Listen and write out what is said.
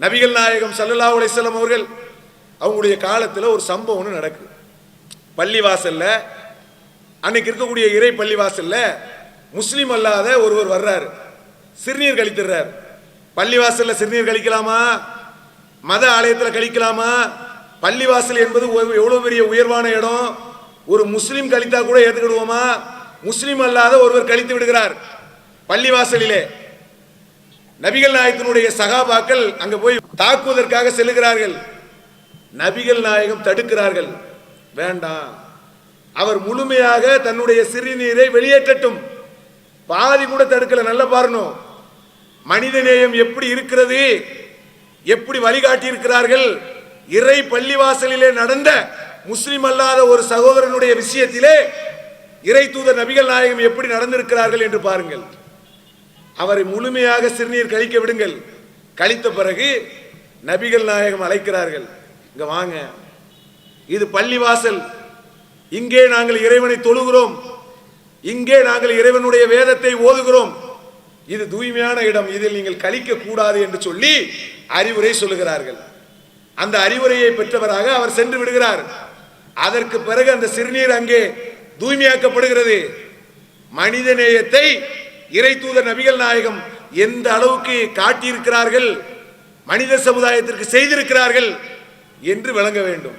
நபிகள் நாயகம் சல்லல்லா அலிஸ்லாம் அவர்கள் அவங்களுடைய காலத்தில் ஒரு சம்பவம் ஒன்று நடக்குது. பள்ளிவாசல்ல அன்னைக்கு இருக்கக்கூடிய இறை பள்ளிவாசல்ல முஸ்லீம் அல்லாத ஒருவர் வர்றாரு. சிறுநீர் கழித்துறார் பள்ளிவாசல்ல சிறுநீர் கழிக்கலாமா? மத ஆலயத்தில் கழிக்கலாமா? பள்ளிவாசல் என்பது ஒரு- பெரிய உயர்வான இடம்? ஒரு முஸ்லீம் கழித்தா கூட ஏற்றுக்கிடுவோமா முஸ்லீம் அல்லாத ஒருவர் கழித்து விடுகிறார். பள்ளிவாசலிலே நபிகள் நாயகத்தினுடைய சகாபாக்கள் அங்கே போய் தாக்குவதற்காக செல்லுகிறார்கள். நபிகள் நாயகம் தடுக்கிறார்கள். வேண்டாம். அவர் முழுமையாக தன்னுடைய சிறுநீரை வெளியேற்றட்டும். பாதி கூட தடுக்கல நல்ல பாருணும் மனிதநேயம் எப்படி இருக்கிறது? எப்படி வழிகாட்டி இருக்கிறார்கள் இறை பள்ளிவாசலிலே நடந்த முஸ்லிம் அல்லாத ஒரு சகோதரனுடைய விஷயத்திலே இறை தூதர் நபிகள் நாயகம் எப்படி நடந்திருக்கிறார்கள் என்று பாருங்கள். அவரை முழுமையாக சிறுநீர் கழிக்க விடுங்கள். கழித்த பிறகு நபிகள் நாயகம் அழைக்கிறார்கள் இங்க வாங்க. இது பள்ளிவாசல். இங்கே நாங்கள் இறைவனை தொழுகிறோம். இங்கே நாங்கள் இறைவனுடைய வேதத்தை ஓதுகிறோம். இது தூய்மையான இடம். இதில் நீங்கள் கழிக்க கூடாது என்று சொல்லி அறிவுரை சொல்லுகிறார்கள். அந்த அறிவுரையை பெற்றவராக அவர் சென்று விடுகிறார். அதற்கு பிறகு அந்த சிறுநீர் அங்கே தூய்மையாக்கப்படுகிறது. மனித நேயத்தை இறை தூதர் நபிகள் நாயகம் எந்த அளவுக்கு காட்டியிருக்கிறார்கள் மனித சமுதாயத்திற்கு செய்திருக்கிறார்கள் என்று விளங்க வேண்டும்.